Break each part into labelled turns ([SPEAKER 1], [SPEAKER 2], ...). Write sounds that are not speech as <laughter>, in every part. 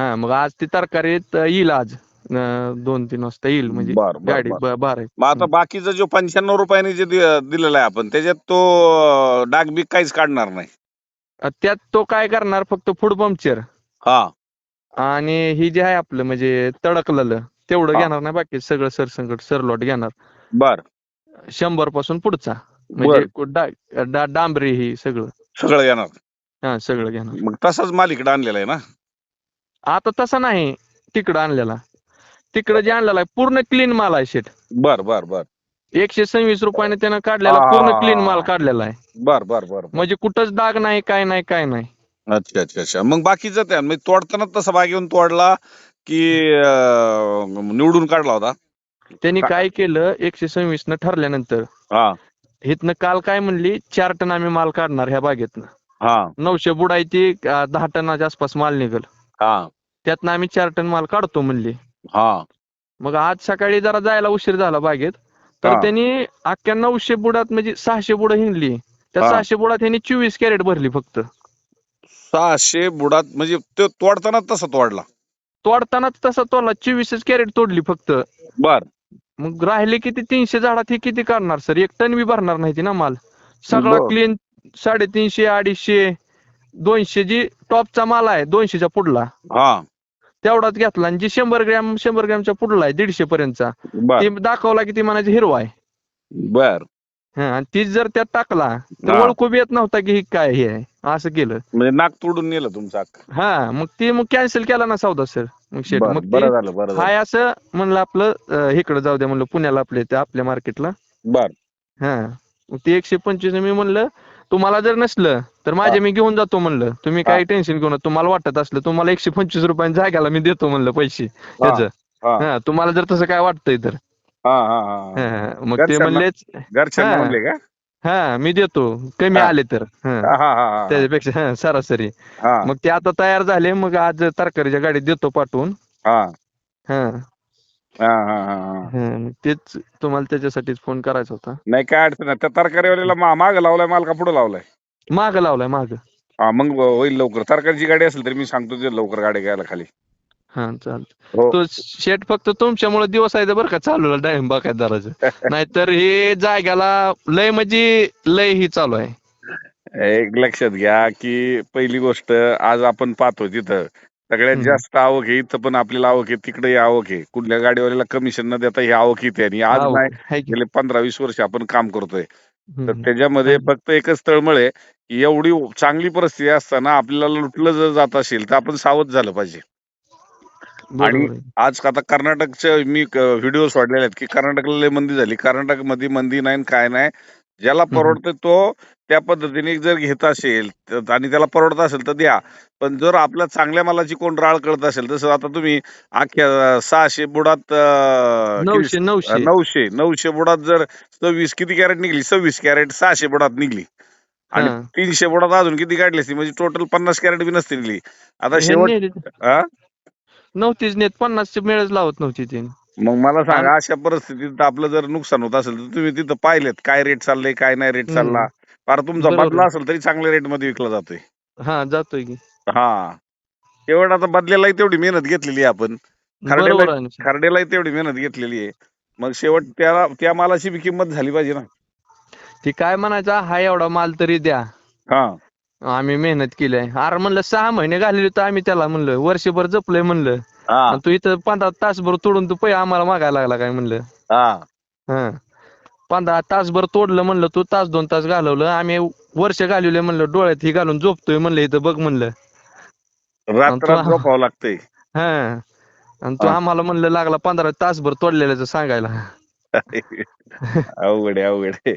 [SPEAKER 1] हा मग आज ती तरकारीत येईल आज. अं, दोन तीन वाजता येईल म्हणजे
[SPEAKER 2] बर बर
[SPEAKER 1] गाडी
[SPEAKER 2] बर.
[SPEAKER 1] ब- बार आहे.
[SPEAKER 2] मग आता बाकीचा जो पंच्याण्णव रुपयाने जे दि- दिलेला आहे आपण त्याच्यात तो अं, डागबीग काहीच काढणार नाही.
[SPEAKER 1] अं, त्यात तो काय करणार फक्त फूड पंक्चर
[SPEAKER 2] हा.
[SPEAKER 1] आणि ही जे आहे आपलं म्हणजे तडकलेलं तेवढं
[SPEAKER 2] हा.
[SPEAKER 1] घेणार नाही बाकी सगळं सरसंकट सरलॉट घेणार.
[SPEAKER 2] बर.
[SPEAKER 1] शंभरपासून पुढचा. म्हणजे कु- डा- डा- डांबरी ही सगळं.
[SPEAKER 2] सगळं येणार
[SPEAKER 1] हा सगळं घेणार.
[SPEAKER 2] मग तसाच माल इकडे आणलेला आहे ना?
[SPEAKER 1] आता तसा नाही तिकडं आणलेला. तिकडं जे आणलेला आहे पूर्ण क्लीन माल आहे शेट
[SPEAKER 2] बर बर बर.
[SPEAKER 1] एकशे सव्वीस रुपयाने त्यानं काढलेला. पूर्ण क्लीन माल काढलेला आहे.
[SPEAKER 2] बर बर बर
[SPEAKER 1] म्हणजे कुठंच डाग नाही काय नाही काय नाही.
[SPEAKER 2] अच्छा अच्छा अच्छा. मग बाकीचं त्या म्हणजे तोडताना तसा बाग येऊन तोडला की अं, निवडून काढला होता?
[SPEAKER 1] त्यांनी काय केलं एकशे सव्वीस न ठरल्यानंतर
[SPEAKER 2] हा.
[SPEAKER 1] काल काय म्हणली चार टन आम्ही माल काढणार ह्या बागेतनं.
[SPEAKER 2] हा.
[SPEAKER 1] नऊशे बुडायची अं, दहा टनाच्या आसपास माल निघल.
[SPEAKER 2] हा.
[SPEAKER 1] त्यातनं आम्ही चार टन माल काढतो म्हणली.
[SPEAKER 2] हा.
[SPEAKER 1] मग आज सकाळी जरा जायला उशीर झाला बागेत. तर
[SPEAKER 2] हा.
[SPEAKER 1] त्यांनी अख्ख्या नऊशे बुडात म्हणजे सहाशे बुडं हिंडली. त्या
[SPEAKER 2] हा.
[SPEAKER 1] सहाशे बुडात त्यांनी चोवीस कॅरेट भरली फक्त.
[SPEAKER 2] सहाशे बुडात म्हणजे तो तोडताना तसा तोडला.
[SPEAKER 1] तोडतानाच तसा तोडला चोवीसच कॅरेट तोडली फक्त.
[SPEAKER 2] बर.
[SPEAKER 1] मग राहिले किती? तीनशे झाडात हे किती करणार सर? एक टन बी भरणार नाही ती ना माल. सगळा
[SPEAKER 2] बर.
[SPEAKER 1] क्लीन साडेतीनशे अडीचशे दोनशे जी टॉपचा माल आहे दोनशेच्या पुढला.
[SPEAKER 2] हा.
[SPEAKER 1] तेवढाच घेतला. आणि जी शंभर ग्रॅम शंभर ग्रॅमच्या पुढला आहे दीडशे पर्यंतचा.
[SPEAKER 2] बर.
[SPEAKER 1] ते दाखवला की ती म्हणायची हिरवा आहे.
[SPEAKER 2] बर.
[SPEAKER 1] हा, आणि तीच जर त्यात टाकला तर
[SPEAKER 2] हा.
[SPEAKER 1] ओळखू बी येत नव्हता की ही काय हे आहे. असं केलं.
[SPEAKER 2] म्हणजे नाक तोडून नेलं तुमचं अख्खं.
[SPEAKER 1] हा मग ते मग कॅन्सल केला ना सौदा सर मग शेट
[SPEAKER 2] बर
[SPEAKER 1] मग
[SPEAKER 2] बरं
[SPEAKER 1] ते
[SPEAKER 2] झालं बरं झालं.
[SPEAKER 1] हाय असं म्हणलं आपलं अं, इकडं जाऊ द्या म्हणलं पुण्याला आपल्या त्या आपल्या मार्केटला
[SPEAKER 2] बर.
[SPEAKER 1] हा. मग ते एकशे पंचवीस मी म्हणलं तुम्हाला जर नसलं तर माझे
[SPEAKER 2] हा.
[SPEAKER 1] मी घेऊन जातो म्हणलं. तुम्ही. काही टेन्शन घेऊ नका. तुम्हाला वाटत असलं तुम्हाला एकशे पंचवीस रुपयांच्या जाग्याला मी देतो म्हणलं पैसे त्याचं
[SPEAKER 2] हा.
[SPEAKER 1] तुम्हाला जर तसं काय वाटतंय तर. मग ते म्हणलेच हा.
[SPEAKER 2] म्हणले का?
[SPEAKER 1] हा मी देतो. कमी. आले तर. त्याच्यापेक्षा हा, सरासरी. मग ते आता तयार झाले मग आज तरकारीच्या गाडीत देतो पाठवून.
[SPEAKER 2] हा.
[SPEAKER 1] हा
[SPEAKER 2] हा हा हा.
[SPEAKER 1] मग तेच तुम्हाला त्याच्यासाठीच फोन करायचा होता.
[SPEAKER 2] नाही काय अडचण नाही. त्या तरकारीवाल्याला मा- माग लावलाय माल का पुढे लावलाय?
[SPEAKER 1] माग लावलाय माग.
[SPEAKER 2] हा मग होईल लवकर. तरकारीची गाडी असेल तर मी सांगतो ते लवकर गाडी घ्यायला खाली.
[SPEAKER 1] हा चालत
[SPEAKER 2] हो.
[SPEAKER 1] तो शेट फक्त तुमच्यामुळे दिवस आहे बरं का चालू डाळिंब बागायतदाराचं <laughs> नाहीतर हे जाग्याला लय म्हणजे लय ही चालू आहे.
[SPEAKER 2] एक लक्षात घ्या की पहिली गोष्ट आज आपण पाहतो तिथं सगळ्यात. जास्त आवक आहे इथं पण आपल्याला आवक आहे तिकडे आवक आहे कुठल्या गाडीवाल्याला कमिशन न देता ही आवक येते आणि आज नाही
[SPEAKER 1] की.
[SPEAKER 2] गेले पंधरा वीस वर्ष आपण काम करतोय तर
[SPEAKER 1] हम्म.
[SPEAKER 2] त्याच्यामध्ये. फक्त एकच तळमळ आहे की एवढी चांगली परिस्थिती असताना आपल्याला लुटलं जर जात असेल तर आपण सावध झालं पाहिजे
[SPEAKER 1] बरोबर आहे.
[SPEAKER 2] आज आता कर्नाटकचे मी व्हिडिओ सोडलेले आहेत की कर्नाटकला लय मंदी झाली कर्नाटकमध्ये मंदी नाही न काय नाही ज्याला परवडतं तो त्या पद्धतीने जर घेत असेल आणि त्याला परवडत असेल तर द्या. पण जर आपल्या चांगल्या मालाची कोण राळ कळत असेल तसं आता तुम्ही अख्ख्या सहाशे बुडात अं, किती-
[SPEAKER 1] नऊशे नऊशे.
[SPEAKER 2] नऊशे नऊशे बुडात जर सव्वीस किती कॅरेट निघली? सव्वीस कॅरेट सहाशे बुडात निघली. आणि
[SPEAKER 1] हा.
[SPEAKER 2] तीनशे बुडात अजून किती काढली असती? म्हणजे टोटल पन्नास कॅरेट बी नसती निघली. आता शेवट हा?
[SPEAKER 1] नव्हतीच नेत पन्नासचे मेळच लावत नव्हती ती.
[SPEAKER 2] मग मला सांगा अशा परिस्थितीत आपलं जर नुकसान होत असेल तर तुम्ही तिथं पाहिलेत काय रेट चाललंय काय नाही रेट. चालला. फार तुमचा
[SPEAKER 1] बरोबर.
[SPEAKER 2] बदला असेल तरी चांगल्या रेटमध्ये विकला जातोय.
[SPEAKER 1] हा जातोय की.
[SPEAKER 2] हा. शेवट आता बदल्यालाही तेवढी मेहनत घेतलेली आहे आपण. खरड्याला
[SPEAKER 1] बरोबर आहे ना sir.
[SPEAKER 2] खरड्यालाही तेवढी मेहनत घेतलेली आहे. मग शेवट त्याला त्या मालाची बी किंमत झाली पाहिजे ना.
[SPEAKER 1] ती काय म्हणायचा हा एवढा माल तरी द्या.
[SPEAKER 2] हा.
[SPEAKER 1] आम्ही मेहनत केली आहे. अरे म्हणलं सहा महिने घालले तर आम्ही त्याला म्हणलं वर्षभर जपलंय म्हणलं.
[SPEAKER 2] हा.
[SPEAKER 1] तू इथं पंधरा तासभर तोडून तू पै आम्हाला मागायला लागला काय म्हणलं?
[SPEAKER 2] हा.
[SPEAKER 1] हा. पंधरा तासभर तोडलं म्हणलं तू तास दोन तास घालवलं. आम्ही वर्ष घालवले म्हणलं डोळ्यात ही घालून झोपतोय म्हणलं इथं बघ म्हणलं.
[SPEAKER 2] झोपावं लागतंय.
[SPEAKER 1] हा. आणि तू
[SPEAKER 2] हा.
[SPEAKER 1] आम्हाला म्हणलं लागला पंधरा तासभर तोडलेल्याचं सांगायला.
[SPEAKER 2] अवघड आहे अवघड आहे.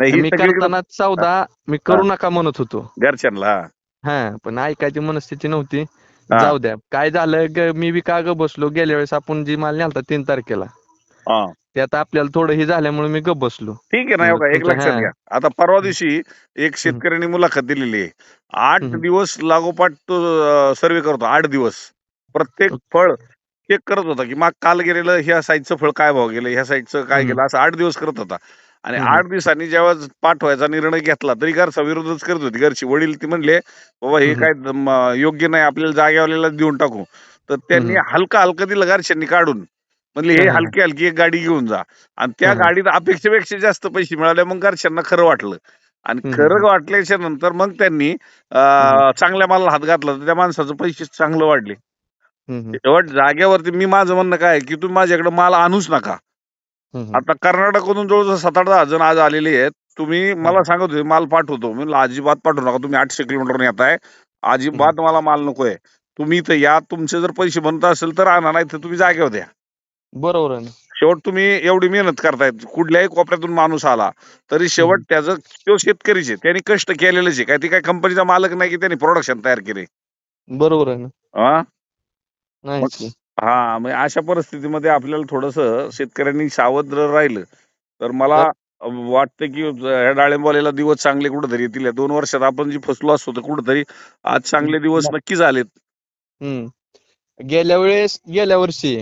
[SPEAKER 2] नाही ही
[SPEAKER 1] मी करताना चौदा मी करू नका म्हणत होतो.
[SPEAKER 2] घरच्यांना. हा.
[SPEAKER 1] पण ऐकायची मनस्थिती नव्हती.
[SPEAKER 2] हा.
[SPEAKER 1] जाऊ द्या. काय झालं ग- मी बी का ग बसलो? गेल्या वेळेस आपण जी माल नेलता तीन तारखेला.
[SPEAKER 2] हा.
[SPEAKER 1] त्यात आपल्याला थोडं हे झाल्यामुळे मी गप बसलो.
[SPEAKER 2] ठीक आहे ना एवढा एक
[SPEAKER 1] तुमचं-
[SPEAKER 2] लक्षात
[SPEAKER 1] हा.
[SPEAKER 2] घ्या. आता परवा दिवशी एक शेतकऱ्यांनी मुलाखत दिलेली आहे. आठ
[SPEAKER 1] हम्म.
[SPEAKER 2] दिवस लागोपाठ तो सर्वे करतो आठ दिवस. प्रत्येक फळ चेक करत होता की मग काल गेलेलं ह्या साईडचं फळ काय भाव गेलं? ह्या साईडचं काय
[SPEAKER 1] हम्म.
[SPEAKER 2] गेलं? असं आठ दिवस करत होता. आणि
[SPEAKER 1] हम्म.
[SPEAKER 2] आठ दिवसांनी जेव्हा पाठवायचा निर्णय घेतला तरी घरचा विरोधच करत होती घरची वडील ती म्हणले बाबा हे
[SPEAKER 1] हम्म.
[SPEAKER 2] काय म, योग्य नाही आपल्याला जागेवाल्याला देऊन टाकू तर त्यांनी
[SPEAKER 1] हम्म.
[SPEAKER 2] हलका हलका दिलं घरच्यांनी काढून म्हणले हे
[SPEAKER 1] हा, हा.
[SPEAKER 2] हलकी हलकी एक गाडी घेऊन जा आणि त्या
[SPEAKER 1] हा.
[SPEAKER 2] गाडीत अपेक्षेपेक्षा जास्त पैसे मिळाले मग घरच्यांना खरं वाटलं आणि
[SPEAKER 1] हम्म,
[SPEAKER 2] खरं
[SPEAKER 1] हम्म.
[SPEAKER 2] वाटल्याच्या नंतर मग त्यांनी
[SPEAKER 1] हम्म.
[SPEAKER 2] अं, चांगल्या मालाला हात घातला तर त्या माणसाचं पैसे चांगलं वाढले
[SPEAKER 1] हम्म, हम्म.
[SPEAKER 2] शेवट जागेवरती मी माझं म्हणणं काय आहे की तुम्ही माझ्याकडे माल आणूच नका. आता कर्नाटकमधून जवळजवळ सात आठ दहा जण आज आलेले आहेत. तुम्ही मला सांगत होते माल पाठवतो. मी अजिबात पाठवू नका. तुम्ही आठशे किलोमीटर येताय अजिबात मला माल नकोय. तुम्ही इथं या. तुमचे जर पैसे बनत असेल तर आणा नाही तर तुम्ही जागेवर द्या.
[SPEAKER 1] बरोबर आहे ना.
[SPEAKER 2] शेवट तुम्ही एवढी मेहनत करतायत कुठल्याही कोपऱ्यातून माणूस आला तरी शेवट त्याचं तो शेतकरीच आहे. त्यांनी कष्ट केलेलेच आहे. काय ती काय कंपनीचा मालक नाही की त्यांनी प्रोडक्शन तयार केले
[SPEAKER 1] बरोबर आहे ना.
[SPEAKER 2] हा
[SPEAKER 1] की.
[SPEAKER 2] हा म्हणजे अशा परिस्थितीमध्ये आपल्याला थोडस शेतकऱ्यांनी सावध राहिलं. तर मला वाटतं की ह्या डाळिंबवाल्याला दिवस चांगले कुठेतरी येतील. या दोन वर्षात आपण जी फसलो असतो तर कुठेतरी आज चांगले दिवस नक्की झालेत.
[SPEAKER 1] हम्म. गेल्या वेळेस गेल्या वर्षी.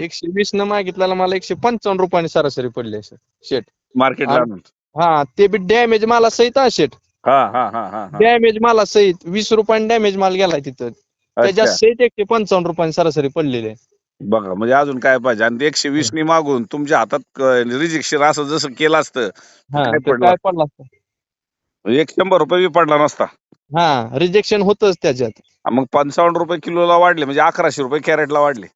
[SPEAKER 1] एकशे वीस न मागितल्याला मला एकशे पंचावन्न रुपयाने सरासरी पडले सर शेट
[SPEAKER 2] मार्केटला
[SPEAKER 1] आणि-
[SPEAKER 2] आणून
[SPEAKER 1] हा ते बी डॅमेज माला सहित हा शेट
[SPEAKER 2] हा हा हा हा हा.
[SPEAKER 1] डॅमेज माला सहित वीस रुपयाने डॅमेज माल गेलाय तिथं. त्याच्या
[SPEAKER 2] अच्छा.
[SPEAKER 1] सहित एकशे पंचावन्न रुपयाने सरासरी पडलेले
[SPEAKER 2] बघा म्हणजे अजून काय पाहिजे? आणि ते एकशे वीस नी मागून तुमच्या हातात रिजेक्शन असं जसं केलं असतं
[SPEAKER 1] हा
[SPEAKER 2] काय
[SPEAKER 1] तर
[SPEAKER 2] पडलं?
[SPEAKER 1] काय पडला असता?
[SPEAKER 2] एक शंभर रुपये बी पडला नसता.
[SPEAKER 1] हा रिजेक्शन होतच त्याच्यात.
[SPEAKER 2] मग पंचावन्न रुपये किलोला वाढले म्हणजे अकराशे रुपये कॅरेटला वाढले.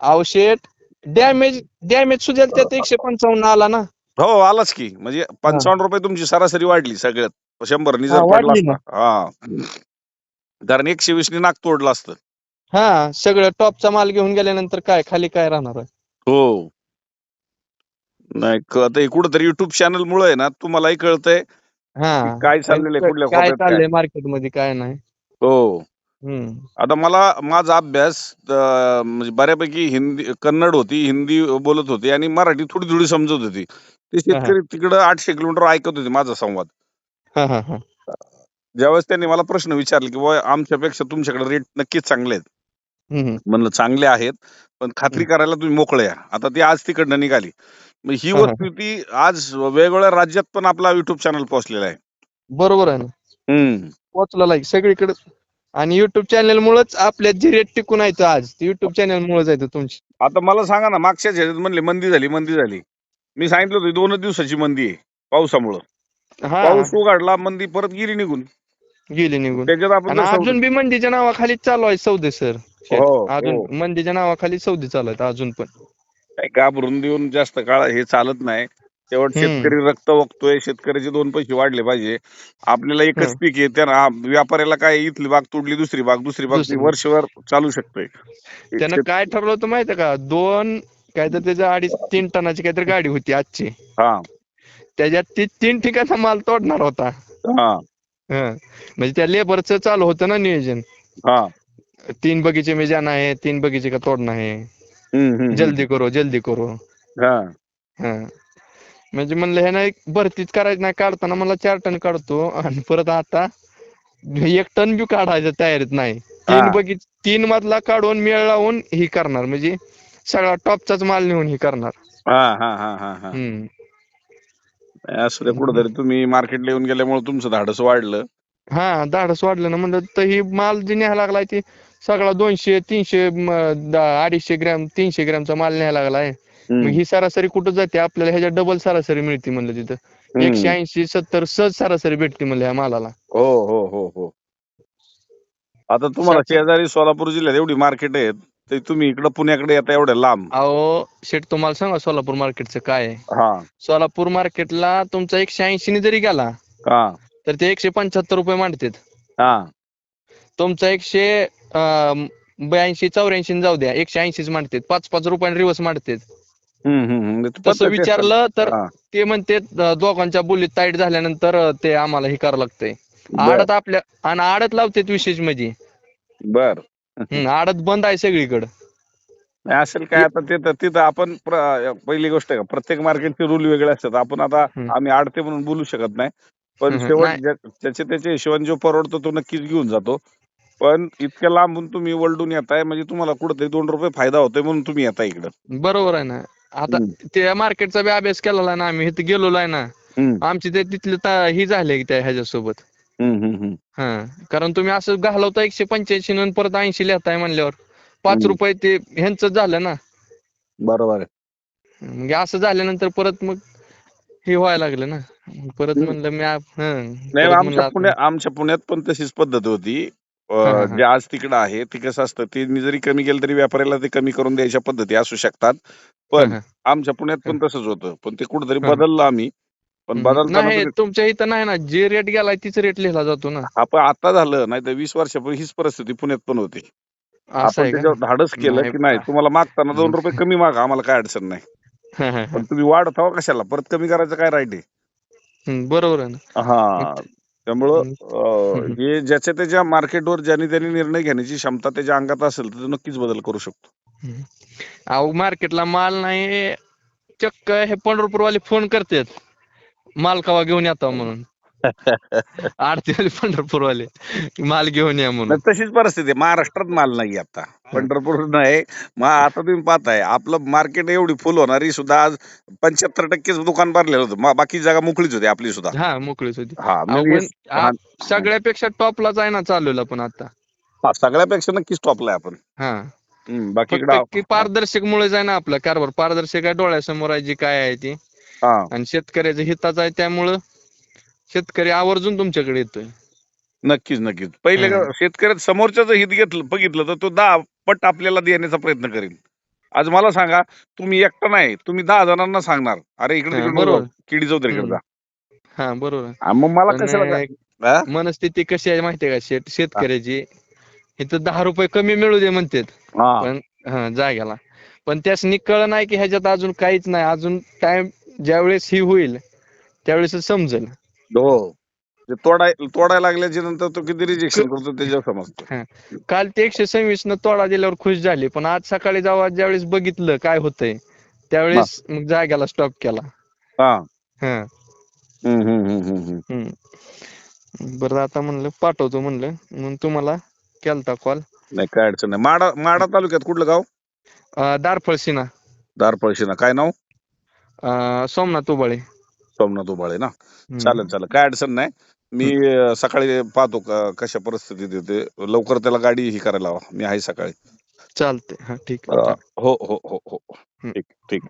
[SPEAKER 1] अहो शेट डॅमेज डॅमेज सुद्धा त्यात एकशे पंचावन्न आला ना.
[SPEAKER 2] हो आलाच की. म्हणजे पंचावन्न रुपये तुमची सरासरी वाढली सगळ्यात. शंभर नि
[SPEAKER 1] हा,
[SPEAKER 2] जर पडला
[SPEAKER 1] वाढली ना.
[SPEAKER 2] असता. हा. कारण एकशे वीस नाक तोडलं असतं.
[SPEAKER 1] हा सगळं टॉपचा माल घेऊन गेल्यानंतर काय खाली काय राहणार आहे?
[SPEAKER 2] हो. नाही क- आता कुठंतरी युट्यूब चॅनल मुळे आहे ना तुम्हालाही कळतंय
[SPEAKER 1] हा.
[SPEAKER 2] काय चाललेलं आहे, कुठल्या
[SPEAKER 1] काय
[SPEAKER 2] कोपऱ्यात काय.
[SPEAKER 1] चाललंय मार्केटमध्ये काय नाही.
[SPEAKER 2] हो.
[SPEAKER 1] हम्म.
[SPEAKER 2] आता मला माझा अभ्यास अं, म्हणजे बऱ्यापैकी हिंदी कन्नड होती हिंदी बोलत होती आणि मराठी थोडी थोडी समजत होती. ते शेतकरी तिकडं आठशे किलोमीटर ऐकत होते माझा संवाद.
[SPEAKER 1] हा हा हा.
[SPEAKER 2] ज्यावेळेस त्यांनी मला प्रश्न विचारले की बुवा आमच्यापेक्षा तुमच्याकडे रेट नक्कीच चांगले आहेत. म्हणलं चांगले आहेत पण खात्री करायला तुम्ही मोकळे या. आता ती आज तिकडनं निघाली. मग ही. वस्तुस्थिती आज वेगवेगळ्या राज्यात पण आपला युट्यूब चॅनल पोहोचलेला आहे.
[SPEAKER 1] बरोबर आहे ना.
[SPEAKER 2] हम्म.
[SPEAKER 1] पोहोचला आहे सगळीकडे. आणि युट्यूब चॅनल मुळेच आपल्यात जी रेट टिकून आहे तो आज. युट्यूब चॅनल मुळेच आहे तो तुमची.
[SPEAKER 2] आता मला सांगा ना मागच्या म्हणले मंदी झाली मंदी झाली. मी सांगितलं होतं दोनच दिवसाची मंदी आहे पावसामुळं. पाऊस उघडला मंदी परत गेली निघून.
[SPEAKER 1] गेली निघून.
[SPEAKER 2] त्याच्यात आपण
[SPEAKER 1] आणि अजून बी मंदीच्या नावाखाली चालू आहे सौदे सर.
[SPEAKER 2] हो,
[SPEAKER 1] अजून
[SPEAKER 2] हो.
[SPEAKER 1] मंदीच्या नावाखाली सौदे चालू आहेत अजून पण.
[SPEAKER 2] काय घाबरून देऊन जास्त काळ हे चालत नाही. शेवट
[SPEAKER 1] हम्म.
[SPEAKER 2] शेतकरी रक्त वगतोय शेतकऱ्याचे दोन पैसे वाढले पाहिजे. आपल्याला एकच. पीक आहे त्या व्यापाऱ्याला काय इथली बाग तुडली दुसरी बाग दुसरी बाग ती. वर्षभर चालू शकते
[SPEAKER 1] त्यानं काय ठरवलं होतं माहितीये का? दोन काय तर त्याच्या अडीच तीन टनाची काहीतरी गाडी होती आजची.
[SPEAKER 2] हा.
[SPEAKER 1] त्याच्यात ती तीन ठिकाणचा माल तोडणार होता.
[SPEAKER 2] हा.
[SPEAKER 1] हं. म्हणजे त्या लेबरचं चालू होतं ना नियोजन.
[SPEAKER 2] हा.
[SPEAKER 1] तीन बगीचे में जाना है तीन बगीचे का तोडना है
[SPEAKER 2] हम्म, हम्म,
[SPEAKER 1] जल्दी करो जल्दी करो.
[SPEAKER 2] हा.
[SPEAKER 1] हं. म्हणजे म्हणलं ह्यानं एक भरतीच करायचं नाही काढताना मला चार टन काढतो आणि परत आता एक टन बी काढायच्या तयारीत नाही. तीन
[SPEAKER 2] हा.
[SPEAKER 1] बगीच तीन मधला काढून मेळ लावून ही करणार. म्हणजे सगळा टॉपचाच माल नेऊन ही करणार.
[SPEAKER 2] हा हा हा हा हा.
[SPEAKER 1] हम्म.
[SPEAKER 2] असं ते कुठेतरी तुम्ही मार्केटला येऊन गेल्यामुळे तुमचं धाडस वाढलं.
[SPEAKER 1] हा धाडस वाढलं ना. म्हणलं तर ही माल जी न्यायला लागलाय ती सगळा दोनशे तीनशे म, दा- अडीचशे ग्रॅम तीनशे ग्रॅमचा माल न्यायला लागलाय.
[SPEAKER 2] हम्म,
[SPEAKER 1] मग ही सरासरी कुठं जाते? आपल्याला ह्याच्या डबल सरासरी मिळते म्हणलं तिथं. एकशे ऐंशी सत्तर सहज सरासरी भेटते म्हणलं ह्या मालाला.
[SPEAKER 2] हो हो हो हो. आता तुम्हाला शेजारी सोलापूर जिल्ह्यात एवढी मार्केट आहेत. तर तुम्ही इकडं पुण्याकडे येता एवढ्या लांब.
[SPEAKER 1] अहो शेठ तुम्हाला सांगा सोलापूर मार्केटचं काय आहे?
[SPEAKER 2] हा.
[SPEAKER 1] सोलापूर मार्केटला तुमचा एकशे ऐंशी ने जरी गेला
[SPEAKER 2] हा.
[SPEAKER 1] तर ते एकशे पंच्याहत्तर रुपये मांडतात.
[SPEAKER 2] हा.
[SPEAKER 1] तुमचा एकशे ब्याऐंशी चौऱ्याऐंशी जाऊ द्या. एकशे ऐंशीच मांडतात. पाच पाच रुपयाने रिवर्स मांडतात.
[SPEAKER 2] हम्म, हम्म, हम्म. ते
[SPEAKER 1] तसं विचारलं तर
[SPEAKER 2] हा.
[SPEAKER 1] ते म्हणते दोघांच्या बोलीत ताईट झाल्यानंतर अं, ते आम्हाला हे करावं लागतंय.
[SPEAKER 2] बर.
[SPEAKER 1] आडत आपल्या आणि आडत लावतात विशेष म्हणजे.
[SPEAKER 2] बर.
[SPEAKER 1] हम्म, आडत बंद आहे सगळीकडे.
[SPEAKER 2] नाही असेल काय आता तिथं तिथं आपण प्र- पहिली गोष्ट आहे का प्रत्येक मार्केटचे रूल वेगळे असतात. आपण आता
[SPEAKER 1] हम्म.
[SPEAKER 2] आम्ही आडते म्हणून बोलू शकत नाही. पण
[SPEAKER 1] हम्म,
[SPEAKER 2] शेवट
[SPEAKER 1] नाही.
[SPEAKER 2] ज्या- त्याच्या त्याच्या हिशोबाने जो परवडतो तो नक्कीच घेऊन जातो. पण इतक्या लांबून तुम्ही वळडून येताय म्हणजे तुम्हाला कुठेतरी दोन रुपये फायदा होतोय म्हणून तुम्ही येताय इकडं.
[SPEAKER 1] बरोबर आहे ना. आता त्या मार्केटचा बी अभ्यास केलेला ना आम्ही. इथे गेलेलो आहे ना.
[SPEAKER 2] हम्म,
[SPEAKER 1] आमची ते तिथले ता- ही झाले त्या ह्याच्यासोबत. हा कारण तुम्ही असं घालवता एकशे पंच्याऐंशी नंतर परत ऐंशी लिहताय म्हणल्यावर पाच. रुपये ते ह्यांचं झालं ना
[SPEAKER 2] बरोबर
[SPEAKER 1] मग असं झाल्यानंतर परत मग हे व्हायला लागलं ना परत. म्हणलं मी आप- हं,
[SPEAKER 2] नाही
[SPEAKER 1] परत म्हणलं
[SPEAKER 2] आमच्या
[SPEAKER 1] आता-
[SPEAKER 2] पुण्यात आमच्या पुण्यात पण तशीच पद्धत होती
[SPEAKER 1] हा, हा,
[SPEAKER 2] अं,
[SPEAKER 1] हा.
[SPEAKER 2] जे आज तिकडं आहे ते कसं असतं ते मी जरी कमी केलं तरी व्यापाऱ्याला ते कमी करून द्यायच्या पद्धती असू शकतात पण
[SPEAKER 1] हा.
[SPEAKER 2] आमच्या पुण्यात पण तसंच होतं पण ते कुठेतरी
[SPEAKER 1] हा.
[SPEAKER 2] बदललं आम्ही पण. बदलताना
[SPEAKER 1] नाही तुमच्या इथं नाही ना जे रेट गेलाय तीच रेट लिहिला जातो ना
[SPEAKER 2] आपण आता झालं नाही तर वीस वर्षापूर्वी हीच परिस्थिती पुण्यात पण होती
[SPEAKER 1] असं
[SPEAKER 2] आपण
[SPEAKER 1] आहे का
[SPEAKER 2] त्याच्यावर धाडस केलं
[SPEAKER 1] नाही
[SPEAKER 2] की नाही तुम्हाला मागताना दोन. रुपये कमी मागा आम्हाला काय अडचण नाही
[SPEAKER 1] हा, हा, हा.
[SPEAKER 2] पण तुम्ही वाढतावा कशाला परत कमी करायचं काय राईट आहे
[SPEAKER 1] हम्म, बरोबर आहे ना
[SPEAKER 2] हा त्यामुळं. अं. हे ज्याच्या त्याच्या मार्केटवर ज्याने त्याने निर्णय घेण्याची क्षमता त्याच्या अंगात असेल तर तो नक्कीच बदल करू शकतो
[SPEAKER 1] हम्म. अहो मार्केटला माल नाही चक्क हे पंढरपूरवाले फोन करतात माल कवा घेऊन येतो म्हणून. <laughs> आरतीवाले पंढरपूरवाले माल घेऊन या म्हणून.
[SPEAKER 2] नाही, तशीच परिस्थिती आहे. महाराष्ट्रात माल नाही आता. पंढरपूर नाही. मग आता तुम्ही पाहताय आपलं मार्केट एवढी फुल होणारी सुद्धा आज पंच्याहत्तर टक्केच दुकान भरलेलं होतं. मा- बाकी जागा मोकळीच होती आपली सुद्धा.
[SPEAKER 1] हा मोकळीच होती.
[SPEAKER 2] हा म्हणजे
[SPEAKER 1] सगळ्यापेक्षा टॉपलाच आहे ना चालवला पण आता.
[SPEAKER 2] हा, सगळ्यापेक्षा नक्कीच टॉपला आपण.
[SPEAKER 1] हा.
[SPEAKER 2] हम्म,
[SPEAKER 1] फक्त
[SPEAKER 2] बाकीकडे
[SPEAKER 1] की पारदर्शक मुळे आहे ना आपला. कारभार पारदर्शक आहे डोळ्यासमोर आहे जी काय आहे ती. आणि शेतकऱ्याचं हिताचं आहे त्यामुळं शेतकरी आवर्जून तुमच्याकडे येतोय.
[SPEAKER 2] नक्कीच नक्कीच. पहिले शेतकऱ्यात समोरच्याचं हित घेतलं बघितलं तर तो दहा पट आपल्याला देण्याचा प्रयत्न करेल. आज मला सांगा तुम्ही एकटा नाही तुम्ही दहा जणांना सांगणार. अरे इकडे
[SPEAKER 1] बरोबर.
[SPEAKER 2] जाऊ, किडी चौधरीकडे
[SPEAKER 1] हम्म.
[SPEAKER 2] जा.
[SPEAKER 1] हा बरोबर.
[SPEAKER 2] मग मला कशाला?
[SPEAKER 1] मनस्थिती कशी आहे माहितीये का? शेत शेतकऱ्याची इथं दहा रुपये कमी मिळू दे म्हणतात.
[SPEAKER 2] हा.
[SPEAKER 1] पण हा जाग्याला. पण त्यास कळ नाही की ह्याच्यात अजून काहीच नाही. अजून टाइम ज्यावेळेस ही होईल त्यावेळेस समजेल.
[SPEAKER 2] हो. ते तोडाय तोडायला लागल्याच्या नंतर तो किती रिजेक्शन करतो त्याच्यावर समजतं.
[SPEAKER 1] काल ते एकशे सव्वीस न तोडा दिल्यावर खुश झाली पण आज सकाळी जेव्हा ज्यावेळेस बघितलं काय होतंय त्यावेळेस मग जाग्याला स्टॉप केला.
[SPEAKER 2] हा.
[SPEAKER 1] हा.
[SPEAKER 2] हम्म, हम्म, हम्म, हम्म, हम्म.
[SPEAKER 1] हम्म. बरं आता म्हणलं पाठवतो म्हणलं. म्हणून तुम्हाला केलता कॉल
[SPEAKER 2] नाही काय अडचण नाही. माडा माडा तालुक्यात कुठलं गाव?
[SPEAKER 1] दारफळ सिना
[SPEAKER 2] दारपळशीना काय नाव?
[SPEAKER 1] अं, सोमनाथ उबाळे.
[SPEAKER 2] सोमनाथ उबाळे ना. चालेल चालेल. काय अडचण नाही. मी अं, सकाळी पाहतो का कशा परिस्थितीत येते. लवकर त्याला गाडी ही करायला हवा मी आहे सकाळी.
[SPEAKER 1] चालते हा ठीक आहे.
[SPEAKER 2] अं, हो हो हो हो. ठीक ठीक.